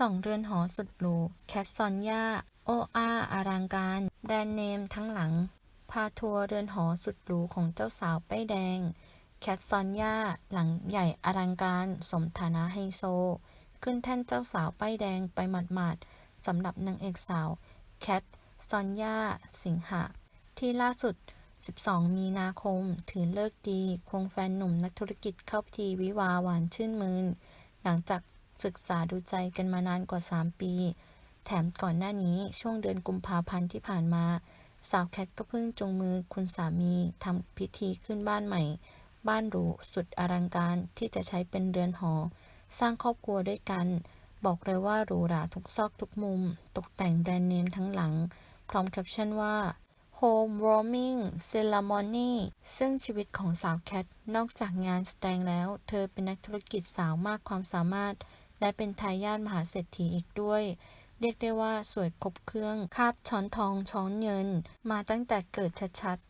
สองเรือนหอสุดหรูแคทซอนยาโออาอลังการ แบรนด์เนมทั้งหลัง พาทัวร์เรือนหอสุดหรูของเจ้าสาวป้ายแดง แคทซอนยาหลังใหญ่อลังการ สมฐานะไฮโซ ขึ้นแท่นเจ้าสาวป้ายแดงไปหมาดๆสำหรับนางเอกสาว แคทซอนยาสิงหะ ที่ล่าสุด 12 มีนาคม ถือเลิกดี ควงแฟนหนุ่มนักธุรกิจเข้าพิธีวิวาห์หวานชื่นมืน หลังจาก ศึกษาดูใจกันมานานกว่า 3 ปี แถมก่อนหน้านี้ช่วงเดือนกุมภาพันธ์ที่ผ่านมา สาวแคทก็เพิ่งจงมือคุณสามีทำพิธีขึ้นบ้านใหม่ บ้านหรูสุดอลังการที่จะใช้เป็นเรือนหอ สร้างครอบครัวด้วยกัน บอกเลยว่าหรูหราทุกซอกทุกมุม ตกแต่งแบรนด์เนมทั้งหลัง พร้อมแคปชั่นว่า Home Warming Ceremony ซึ่งชีวิตของสาวแคท นอกจากงานแสดงแล้ว เธอเป็นนักธุรกิจสาวมากความสามารถ และเป็นทายาทมหาเศรษฐีอีกด้วย เรียกได้ว่าสวยครบเครื่องคาบช้อนทองช้อนเงิน มาตั้งแต่เกิดชัดๆ